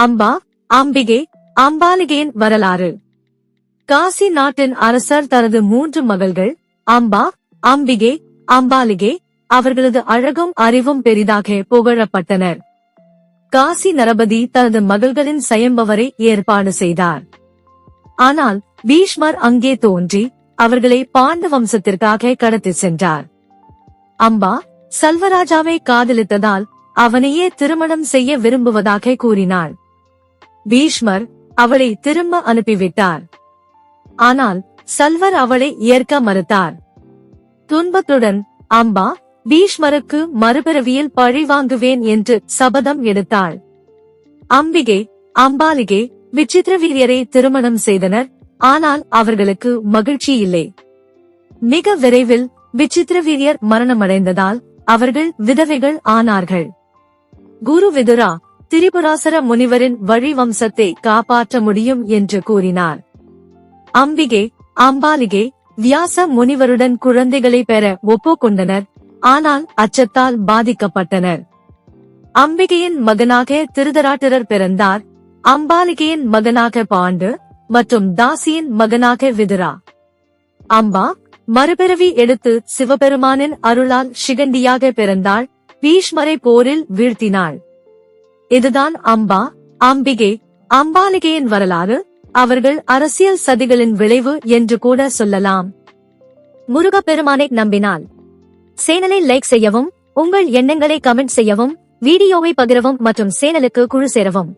அம்பா அம்பிகே அம்பாலிகையின் வரலாறு. காசி நாட்டின் அரசர் தனது மூன்று மகள்கள் அம்பா அம்பிகே அம்பாலிகே அவர்களது அழகும் அறிவும் பெரிதாக புகழப்பட்டனர். காசி நரபதி தனது மகள்களின் சயம்பவரை ஏற்பாடு செய்தார். ஆனால் பீஷ்மர் அங்கே தோன்றி அவர்களை பாண்ட வம்சத்திற்காக கடத்தி சென்றார். அம்பா சல்வராஜாவை காதலித்ததால் அவனையே திருமணம் செய்ய விரும்புவதாக கூறினாள். பீஷ்மர் அவளை திரும்ப அனுப்பிவிட்டார். ஆனால் சல்வர் அவளை ஏற்க மறுத்தார். துன்பத்துடன் அம்பா பீஷ்மருக்கு மறுபிறவியில் பழி வாங்குவேன் என்று சபதம் எடுத்தாள். அம்பிகை அம்பாலிகே விசித்திரவீரியரை திருமணம் செய்தனர். ஆனால் அவர்களுக்கு மகிழ்ச்சி இல்லை. மிக விரைவில் விசித்திரவீரியர் மரணமடைந்ததால் அவர்கள் விதவைகள் ஆனார்கள். குரு விதுரா திரிபுராசர முனிவரின் வழி வம்சத்தை காப்பாற்ற முடியும் என்று கூறினார். அம்பிகை அம்பாலிகை வியாச முனிவருடன் குழந்தைகளை பெற ஒப்புக்கொண்டனர் ஆனால் அச்சத்தால் பாதிக்கப்பட்டனர். அம்பிகையின் மகனாக திருதராட்டிரர் பிறந்தார் அம்பாலிகையின் மகனாக பாண்டு மற்றும் தாசியின் மகனாக விதுரா. அம்பா மறுபிறவி எடுத்து சிவபெருமானின் அருளால் சிகண்டியாக பிறந்தாள் பீஷ்மரை போரில் வீழ்த்தினாள். இதுதான் அம்பா அம்பிகை. அம்பாலிகையின் வரலாறு அவர்கள் அரசியல் சதிகளின் விளைவு என்று கூட சொல்லலாம். முருகப்பெருமானை நம்பினால். சேனலை லைக் செய்யவும் உங்கள் எண்ணங்களை கமெண்ட் செய்யவும் வீடியோவை பகிரவும் மற்றும் சேனலுக்கு குழு சேரவும்.